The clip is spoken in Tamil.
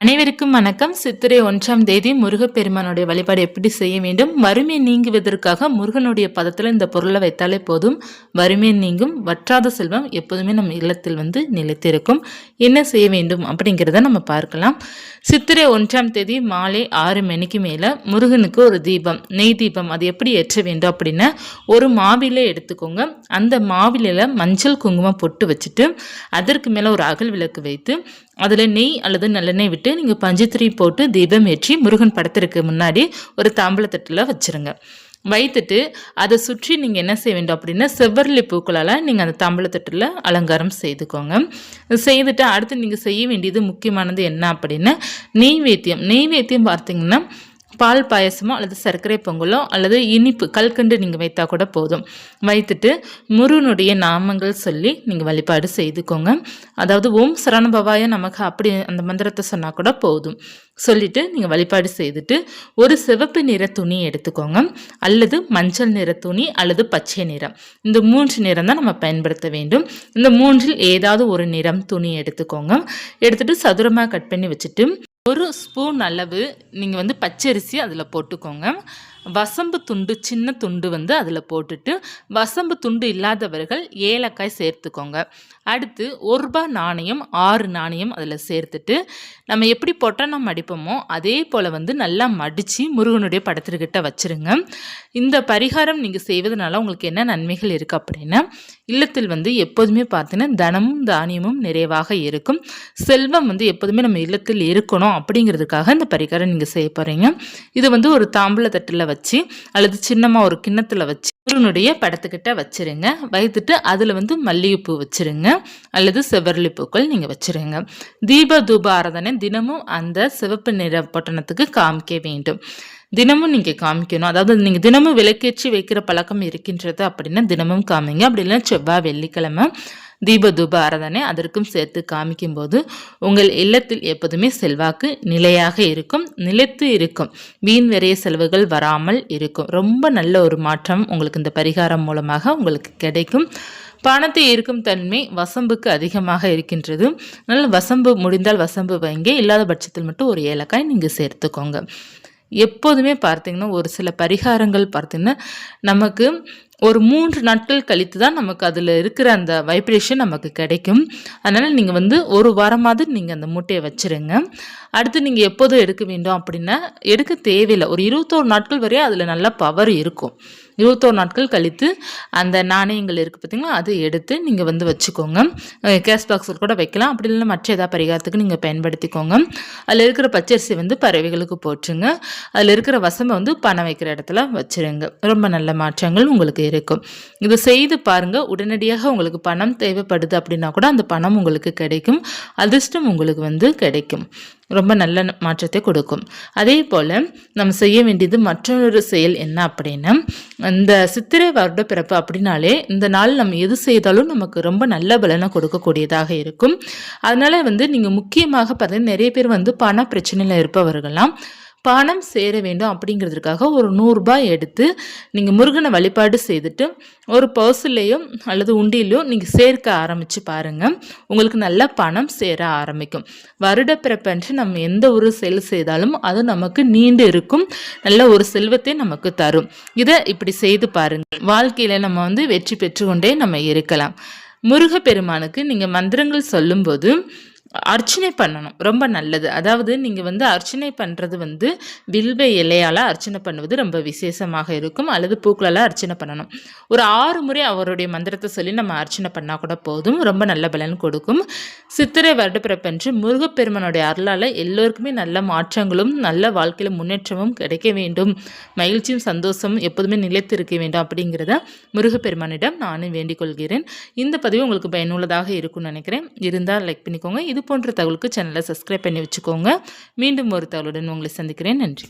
அனைவருக்கும் வணக்கம். சித்திரை ஒன்றாம் தேதி முருகப்பெருமானுடைய வழிபாடு எப்படி செய்ய வேண்டும்? வறுமை நீங்குவதற்காக முருகனுடைய பதத்தில் இந்த பொருளை வைத்தாலே போதும். வறுமை நீங்கும் வற்றாத செல்வம் எப்போதுமே நம்ம இல்லத்தில் வந்து நிலைத்திருக்கும். என்ன செய்ய வேண்டும் அப்படிங்கிறத நம்ம பார்க்கலாம். சித்திரை ஒன்றாம் தேதி மாலை ஆறு மணிக்கு மேலே முருகனுக்கு ஒரு தீபம். நெய் தீபம். அது எப்படி ஏற்ற வேண்டும் அப்படின்னா ஒரு மாவிலை எடுத்துக்கோங்க. அந்த மாவிலையில் மஞ்சள் குங்குமம் பொட்டு வச்சுட்டு அதற்கு மேலே ஒரு அகல் விளக்கு வைத்து அதில் நெய் அல்லது நல்லெண்ணெய் விட்டு நீங்கள் பஞ்சத்திரி போட்டு தீபம் ஏற்றி முருகன் படத்திற்கு முன்னாடி ஒரு தாம்பளத்தட்டில் வச்சுருங்க. வைத்துட்டு அதை சுற்றி நீங்கள் என்ன செய்ய வேண்டும் அப்படின்னா செவ்வரளி பூக்களால் நீங்கள் அந்த தம்பளத்தட்டில் அலங்காரம் செய்துக்கோங்க. செய்துட்டு அடுத்து நீங்கள் செய்ய வேண்டியது முக்கியமானது என்ன அப்படின்னா நெய்வேத்தியம். நெய்வேத்தியம் பார்த்தீங்கன்னா பால் பாயசமோ அல்லது சர்க்கரை பொங்கலோ அல்லது இனிப்பு கல்கண்டு நீங்கள் வைத்தா கூட போதும். வைத்துட்டு முருகனுடைய நாமங்கள் சொல்லி நீங்கள் வழிபாடு செய்துக்கோங்க. அதாவது ஓம் சரணபவாய நமக்கு அப்படி அந்த மந்திரத்தை சொன்னால் கூட போதும். சொல்லிட்டு நீங்கள் வழிபாடு செய்துட்டு ஒரு சிவப்பு நிற துணி எடுத்துக்கோங்க. அல்லது மஞ்சள் நிற துணி அல்லது பச்சை நிறம். இந்த மூன்று நிறம் தான் நம்ம பயன்படுத்த வேண்டும். இந்த மூன்றில் ஏதாவது ஒரு நிறம் துணி எடுத்துக்கோங்க. எடுத்துட்டு சதுரமாக கட் பண்ணி வச்சுட்டு ஒரு ஸ்பூன் அளவு நீங்கள் வந்து பச்சரிசி அதில் போட்டுக்கோங்க. வசம்பு துண்டு சின்ன துண்டு வந்து அதில் போட்டுட்டு வசம்பு துண்டு இல்லாதவர்கள் ஏலக்காய் சேர்த்துக்கோங்க. அடுத்து ஒரு ரூபா நாணயம் ஆறு நாணயம் அதில் சேர்த்துட்டு நம்ம எப்படி பொட்டணம் நம்ம மடிப்போமோ அதே போல் வந்து நல்லா மடித்து முருகனுடைய படத்திற்கிட்ட வச்சுருங்க. இந்த பரிகாரம் நீங்கள் செய்வதனால உங்களுக்கு என்ன நன்மைகள் இருக்குது அப்படின்னா இல்லத்தில் வந்து எப்போதுமே பார்த்தீங்கன்னா தனமும் தானியமும் நிறைவாக இருக்கும். செல்வம் வந்து எப்போதுமே நம்ம இல்லத்தில் இருக்கணும் அப்படிங்கிறதுக்காக இந்த பரிகாரம் நீங்கள் செய்ய போகிறீங்க இது வந்து ஒரு தாம்பூல தட்டில் வச்சு அல்லது சின்னமாக ஒரு கிண்ணத்தில் வச்சு முருகனுடைய படத்துக்கிட்ட வச்சுருங்க. வைத்துட்டு அதில் வந்து மல்லிகைப்பூ வச்சுருங்க. அல்லது செவ்வரளி பூக்கள் நீங்கள் வச்சுருங்க. தீப தூப ஆராதனை தினமும் அந்த சிவப்பு நிற பொட்டணத்துக்கு காமிக்க வேண்டும். தினமும் நீங்கள் காமிக்கணும். அதாவது நீங்கள் தினமும் விளக்கேற்றி வைக்கிற பழக்கம் இருக்கின்றது அப்படின்னா தினமும் காமிங்க. அப்படி இல்லைன்னா செவ்வாய் வெள்ளிக்கிழமை தீப தூப ஆராதனை அதற்கும் சேர்த்து காமிக்கும் போது உங்கள் இல்லத்தில் எப்போதுமே செல்வாக்கு நிலையாக இருக்கும் நிலைத்து இருக்கும். வீண் விரைய செலவுகள் வராமல் இருக்கும். ரொம்ப நல்ல ஒரு மாற்றம் உங்களுக்கு இந்த பரிகாரம் மூலமாக உங்களுக்கு கிடைக்கும். பணத்தை இருக்கும் தன்மை வசம்புக்கு அதிகமாக இருக்கின்றது. அதனால் வசம்பு முடிந்தால் வசம்பு வைங்க. இல்லாத பட்சத்தில் மட்டும் ஒரு ஏலக்காய் நீங்கள் சேர்த்துக்கோங்க. எப்போதுமே பார்த்தீங்கன்னா ஒரு சில பரிகாரங்கள் பார்த்திங்கன்னா நமக்கு ஒரு மூன்று நாட்கள் கழித்து தான் நமக்கு அதில் இருக்கிற அந்த வைப்ரேஷன் நமக்கு கிடைக்கும். அதனால் நீங்கள் வந்து ஒரு வாரமாவது நீங்கள் அந்த மூட்டையை வச்சுருங்க. அடுத்து நீங்கள் எப்போதும் எடுக்க வேண்டும் அப்படின்னா எடுக்க தேவையில்லை. ஒரு இருபத்தோரு நாட்கள் வரையும் அதில் நல்ல பவர் இருக்கும். இருபத்தோரு நாட்கள் கழித்து அந்த நாணயங்கள் இருக்குது பார்த்திங்களா அதை எடுத்து நீங்கள் வந்து வச்சுக்கோங்க. கேஸ் பாக்ஸில் கூட வைக்கலாம். அப்படி இல்லைன்னா மற்ற ஏதாவது பரிகாரத்துக்கு நீங்கள் பயன்படுத்திக்கோங்க. அதில் இருக்கிற பச்சரிசி வந்து பறவைகளுக்கு போட்டுருங்க. அதில் இருக்கிற வசமை வந்து பணம் வைக்கிற இடத்துல வச்சுருங்க. ரொம்ப நல்ல மாற்றங்கள் உங்களுக்கு இருக்கும். இதை செய்து பாருங்கள் உடனடியாக உங்களுக்கு பணம் தேவைப்படுது அப்படின்னா கூட அந்த பணம் உங்களுக்கு கிடைக்கும். அதிர்ஷ்டம் உங்களுக்கு வந்து கிடைக்கும். ரொம்ப நல்ல மாற்றத்தை கொடுக்கும். அதே போல் நம்ம செய்ய வேண்டியது மற்றொரு செயல் என்ன அப்படின்னா இந்த சித்திரை வருட பிறப்பு அப்படின்னாலே இந்த நாள் நம்ம எது செய்தாலும் நமக்கு ரொம்ப நல்ல பலனை கொடுக்கக்கூடியதாக இருக்கும். அதனால் வந்து நீங்கள் முக்கியமாக பார்த்தீங்கன்னா நிறைய பேர் வந்து பண பிரச்சனையில் இருப்பவர்கள்லாம் பணம் சேர வேண்டும் அப்படிங்கிறதுக்காக ஒரு நூறுரூபாய் எடுத்து நீங்கள் முருகனை வழிபாடு செய்துட்டு ஒரு பர்சுலேயோ அல்லது உண்டியிலையோ நீங்கள் சேர்க்க ஆரம்பித்து பாருங்கள் உங்களுக்கு நல்ல பணம் சேர ஆரம்பிக்கும். வருட பிறப்பன்று நம்ம எந்த ஒரு செயல் செய்தாலும் அது நமக்கு நீண்டு இருக்கும். நல்ல ஒரு செல்வத்தை நமக்கு தரும். இதை இப்படி செய்து பாருங்கள். வாழ்க்கையில் நம்ம வந்து வெற்றி பெற்றுக்கொண்டே நம்ம இருக்கலாம். முருகப்பெருமானுக்கு நீங்கள் மந்திரங்கள் சொல்லும்போது அர்ச்சனை பண்ணணும். ரொம்ப நல்லது. அதாவது நீங்கள் வந்து அர்ச்சனை பண்ணுறது வந்து வில்வ இலையால் அர்ச்சனை பண்ணுவது ரொம்ப விசேஷமாக இருக்கும். அல்லது பூக்களால் அர்ச்சனை பண்ணணும். ஒரு ஆறு முறை அவருடைய மந்திரத்தை சொல்லி நம்ம அர்ச்சனை பண்ணால் கூட போதும். ரொம்ப நல்ல பலன் கொடுக்கும். சித்திரை வருடப்பிறப்பென்று முருகப்பெருமனுடைய அருளால் எல்லோருக்குமே நல்ல மாற்றங்களும் நல்ல வாழ்க்கையில் முன்னேற்றமும் கிடைக்க வேண்டும். மகிழ்ச்சியும் சந்தோஷமும் எப்போதுமே நிலைத்து இருக்க வேண்டும் அப்படிங்கிறத முருகப்பெருமானிடம் நானும் வேண்டிக் கொள்கிறேன். இந்த பதிவு உங்களுக்கு பயனுள்ளதாக இருக்கும்னு நினைக்கிறேன். இருந்தால் லைக் பண்ணிக்கோங்க. இது இது போன்ற தகவலுக்கு சேனலை சப்ஸ்கிரைப் பண்ணி வச்சுக்கோங்க. மீண்டும் ஒரு தகவலுடன் உங்களை சந்திக்கிறேன். நன்றி.